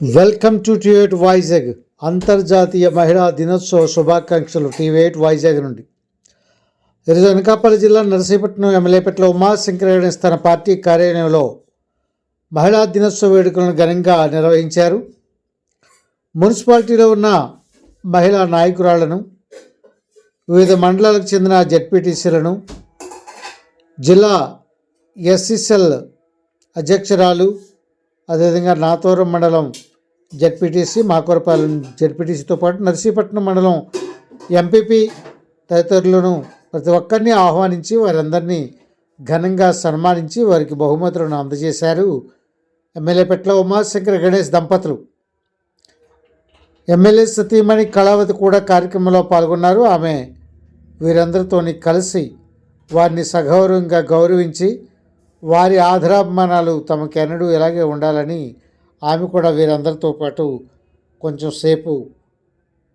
Welcome to టీవేట్ Vizag అంతర్జాతీయ మహిళా దినోత్సవ శుభాకాంక్షలు టీవేట్ వైజాగ్ నుండి. ఈరోజు అనకాపల్లి జిల్లా నరసీపట్నం ఎమ్మెల్యేపేటలో ఉమాశంకర తన పార్టీ కార్యాలయంలో మహిళా దినోత్సవ వేడుకలను ఘనంగా నిర్వహించారు. మున్సిపాలిటీలో ఉన్న మహిళా నాయకురాళ్ళను వివిధ మండలాలకు చెందిన జెడ్పీటీసీలను జిల్లా ఎస్ఎస్ఎల్ అధ్యక్షురాలు అదేవిధంగా నాతోరం మండలం జెడ్పీటీసీ మాకూరపాలెం జడ్పీటీసీతో పాటు నర్సీపట్నం మండలం ఎంపీపీ తదితరులను ప్రతి ఒక్కరిని ఆహ్వానించి వారందరినీ ఘనంగా సన్మానించి వారికి బహుమతులను అందజేశారు ఎమ్మెల్యేపేటలో ఉమాశంకర్ గణేష్ దంపతులు. ఎమ్మెల్యే సతీమణి కళావతి కూడా కార్యక్రమంలో పాల్గొన్నారు. ఆమె వీరందరితోని కలిసి వారిని సగౌరవంగా గౌరవించి వారి ఆధారాభిమానాలు తమకెన్నడూ ఇలాగే ఉండాలని ఆమె కూడా వీరందరితో పాటు కొంచెం సేపు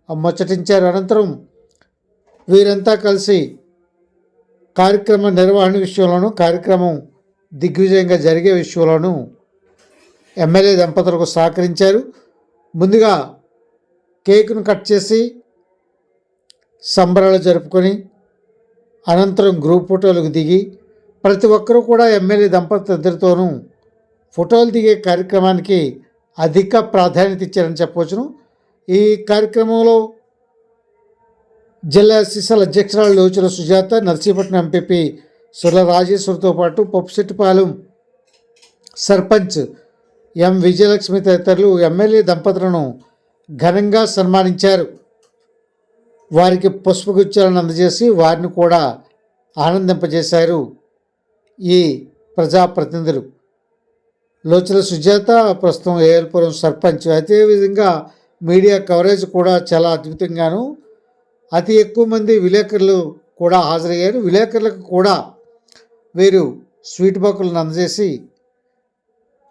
ముచ్చటించారు. అనంతరం వీరంతా కలిసి కార్యక్రమ నిర్వహణ విషయంలోనూ కార్యక్రమం దిగ్విజయంగా జరిగే విషయంలోనూ ఎమ్మెల్యే దంపతులకు సహకరించారు. ముందుగా కేకును కట్ చేసి సంబరాలు జరుపుకొని అనంతరం గ్రూప్ ఫోటోలకు దిగి ప్రతి ఒక్కరూ కూడా ఎమ్మెల్యే దంపతులిద్దరితోనూ ఫోటోలు దిగే కార్యక్రమానికి అధిక ప్రాధాన్యత ఇచ్చారని చెప్పవచ్చును. ఈ కార్యక్రమంలో జిల్లా ఎస్ఎస్ఎల్ అధ్యక్షురాలు లోచుల సుజాత నర్సీపట్నం ఎంపీపీ సుర రాజేశ్వరితో పాటు పప్పుశెట్టిపాలెం సర్పంచ్ ఎం విజయలక్ష్మి తదితరులు ఎమ్మెల్యే దంపతులను ఘనంగా సన్మానించారు. వారికి పుష్పగుచ్చాలను అందజేసి వారిని కూడా ఆనందింపజేశారు. ఈ ప్రజాప్రతినిధులు. లోచల సుజాత ప్రస్తుతం ఏఎల్పురం సర్పంచ్. అదేవిధంగా మీడియా కవరేజ్ కూడా చాలా అద్భుతంగాను అతి ఎక్కువ మంది విలేకరులు కూడా హాజరయ్యారు. విలేకరులకు కూడా వీరు స్వీట్ బాక్సులను అందజేసి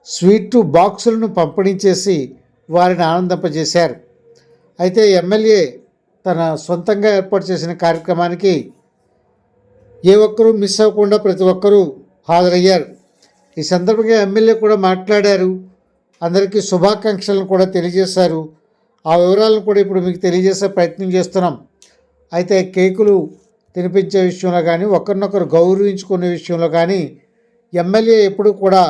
స్వీట్ బాక్సులను పంపిణీ చేసి వారిని ఆనందింపజేశారు. అయితే ఎమ్మెల్యే తన సొంతంగా ఏర్పాటు చేసిన కార్యక్రమానికి ఏ ఒక్కరూ మిస్ అవ్వకుండా ప్రతి ఒక్కరూ హాజరయ్యారు. ఈ సందర్భంగా ఎమ్మెల్యే కూడా మాట్లాడారు. అందరికీ శుభాకాంక్షలను కూడా తెలియజేశారు. ఆ వివరాలను కూడా ఇప్పుడు మీకు తెలియజేసే ప్రయత్నం చేస్తున్నాం. అయితే కేకులు తినిపించే విషయంలో కానీ ఒకరినొకరు గౌరవించుకునే విషయంలో కానీ ఎమ్మెల్యే ఎప్పుడు కూడా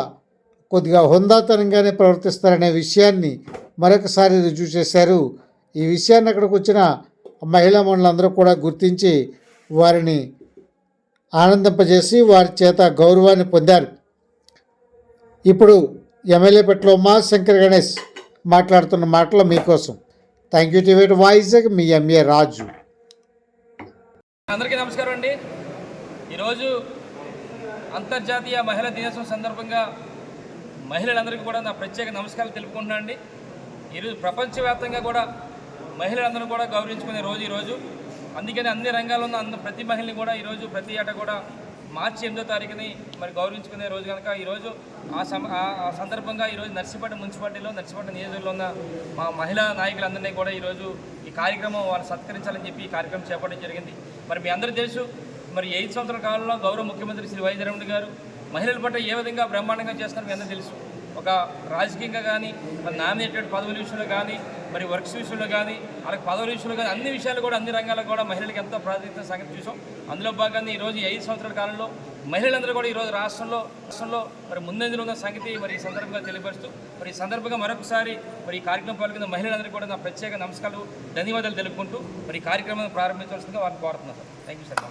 కొద్దిగా హుందాతనంగానే ప్రవర్తిస్తారనే విషయాన్ని మరొకసారి రుజువు చేశారు. ఈ విషయాన్ని అక్కడికి వచ్చిన మహిళా మండలందరూ కూడా గుర్తించి వారిని ఆనందింపజేసి వారి చేత గౌరవాన్ని పొందారు. ఇప్పుడు ఎమ్మెల్యే పెట్లో ఉమాశంకర్ గణేష్ మాట్లాడుతున్న మాటలు మీకోసం. థ్యాంక్ యూ టివేట్ వాయిస్ మీ ఎంఏ రాజు. అందరికీ నమస్కారం అండి. ఈరోజు అంతర్జాతీయ మహిళా దినోత్సవం సందర్భంగా మహిళలందరికీ కూడా నా ప్రత్యేక నమస్కారాలు తెలుపుకుంటున్నాను అండి ఈరోజు ప్రపంచవ్యాప్తంగా కూడా మహిళలందరూ కూడా గౌరవించుకునే రోజు ఈరోజు. అందుకని అన్ని రంగాల్లో ఉన్న అన్ని ప్రతి మహిళని కూడా ఈరోజు ప్రతి ఏట కూడా మార్చి ఎనిమిదో తారీఖుని మరి గౌరవించుకునే రోజు కనుక ఈరోజు ఆ సమ ఆ- సందర్భంగా ఈరోజు నర్సిపట్నం మున్సిపాలిటీలో నర్సిపట్నం నియోజకవర్గంలో ఉన్న మా మహిళా నాయకులందరినీ కూడా ఈరోజు ఈ కార్యక్రమం వారు సత్కరించాలని చెప్పి ఈ కార్యక్రమం చేపట్టడం జరిగింది. మరి మీ అందరూ తెలుసు మరి ఐదు సంవత్సరాల కాలంలో గౌరవ ముఖ్యమంత్రి శ్రీ వై గారు మహిళల పట్ల ఏ విధంగా బ్రహ్మాండంగా చేస్తున్నారో మీ అందరూ తెలుసు. ఒక రాజకీయంగా కానీ మరి నామినేటెడ్ పదవుల విషయంలో కానీ మరి వర్క్స్ విషయంలో కానీ అలాగే పదవుల విషయంలో కానీ అన్ని విషయాలు కూడా అన్ని రంగాల్లో కూడా మహిళలకు ఎంతో ప్రాధాన్యత సంగతి చూసాం అందులో భాగంగా ఈరోజు ఐదు సంవత్సరాల కాలంలో మహిళలందరూ కూడా ఈరోజు రాష్ట్రంలో రాష్ట్రంలో మరి ముందంజలో ఉన్న సంగతి మరి ఈ సందర్భంగా తెలియపరుస్తూ మరి ఈ సందర్భంగా మరొకసారి మరి ఈ కార్యక్రమం పాల్గొన్న మహిళలందరికీ కూడా నా ప్రత్యేక నమస్కారాలు ధన్యవాదాలు తెలుపుకుంటూ మరి ఈ కార్యక్రమాన్ని ప్రారంభించవలసిందిగా వారిని కోరుతున్నాను సార్. Thank you sir